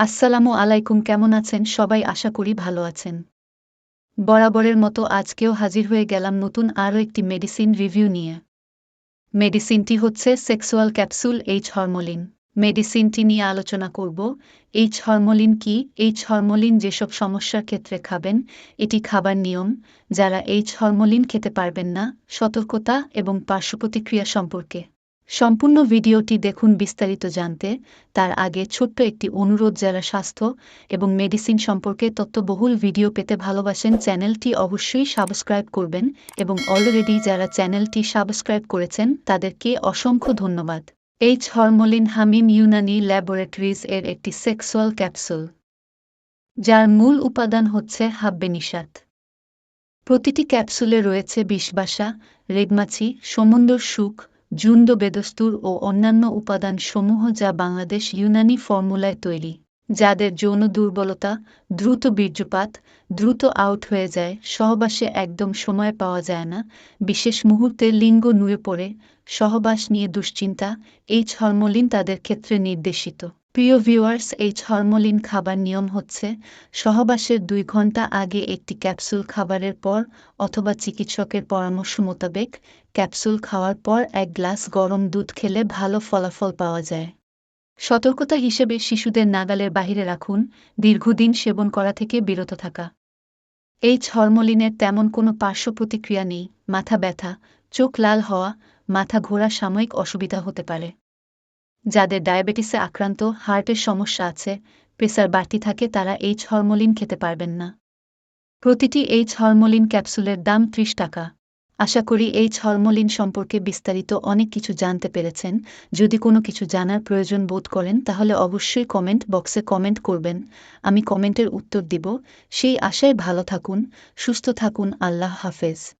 আসসালামু আলাইকুম, কেমন আছেন? সবাই আশা করি ভালো আছেন। বরাবরের মতো আজকেও হাজির হয়ে গেলাম নতুন আরও একটি মেডিসিন রিভিউ নিয়ে। মেডিসিনটি হচ্ছে সেক্সুয়াল ক্যাপসুল এইচ হরমোলিন। মেডিসিনটি নিয়ে আলোচনা করব। এইচ হরমোলিন কি? এইচ হরমোলিন যেসব সমস্যার ক্ষেত্রে খাবেন, এটি খাবার নিয়ম। যারা এইচ হরমোলিন খেতে পারবেন না, সতর্কতা এবং পার্শ্বপ্রতিক্রিয়া সম্পর্কে। সম্পূর্ণ ভিডিওটি দেখুন বিস্তারিত জানতে। তার আগে ছোট্ট একটি অনুরোধ যারা স্বাস্থ্য এবং মেডিসিন সম্পর্কে তত্ত্ববহুল ভিডিও পেতে ভালোবাসেন, চ্যানেলটি অবশ্যই সাবস্ক্রাইব করবেন এবং অলরেডি যারা চ্যানেলটি সাবস্ক্রাইব করেছেন, তাদেরকে অসংখ্য ধন্যবাদ। এইচ হরমোলিন হামিম ইউনানি ল্যাবরেটরিজ এর একটি সেক্সুয়াল ক্যাপসুল, যার মূল উপাদান হচ্ছে হাব্বেনিসাত প্রতিটি ক্যাপসুলে রয়েছে বিষবাসা রেগমাছি, সমুন্দর সুখ জুন্ড বেদস্তুর ও অন্যান্য উপাদান সমূহ যা বাংলাদেশ ইউনানি ফর্মুলায় তৈরি, যাদের যৌন দুর্বলতা, দ্রুত বীর্যপাত, দ্রুত আউট হয়ে যায়, সহবাসে একদম সময় পাওয়া যায় না, বিশেষ মুহূর্তে লিঙ্গ নুয়ে পড়ে, সহবাস নিয়ে দুশ্চিন্তা এই হরমোলিন তাদের ক্ষেত্রে নির্দেশিত। প্রিয় ভিউয়ার্স এইচ হরমোলিন খাবার নিয়ম হচ্ছে সহবাসের দুই ঘণ্টা আগে একটি ক্যাপসুল খাবারের পর অথবা চিকিৎসকের পরামর্শ মোতাবেক ক্যাপসুল খাওয়ার পর এক গ্লাস গরম দুধ খেলে ভালো ফলাফল পাওয়া যায়। সতর্কতা হিসেবে শিশুদের নাগালের বাহিরে রাখুন, দীর্ঘদিন সেবন করা থেকে বিরত থাকা। এই হরমোলিনের তেমন কোনো পার্শ্ব প্রতিক্রিয়া নেই, মাথা ব্যথা, চোখ লাল হওয়া, মাথা ঘোরা সাময়িক অসুবিধা হতে পারে। যাদের ডায়াবেটিসে আক্রান্ত হার্টের সমস্যা আছে, প্রেসার বাড়তি থাকে, তারা এইচ হরমোলিন খেতে পারবেন না। প্রতিটি এইচ হরমোলিন ক্যাপসুলের দাম ত্রিশ টাকা। আশা করি এইচ হরমোলিন সম্পর্কে বিস্তারিত অনেক কিছু জানতে পেরেছেন। যদি কোনো কিছু জানার প্রয়োজন বোধ করেন, তাহলে অবশ্যই কমেন্ট বক্সে কমেন্ট করবেন। আমি কমেন্টের উত্তর দিব। সেই আশায় ভালো থাকুন, সুস্থ থাকুন, আল্লাহ হাফেজ।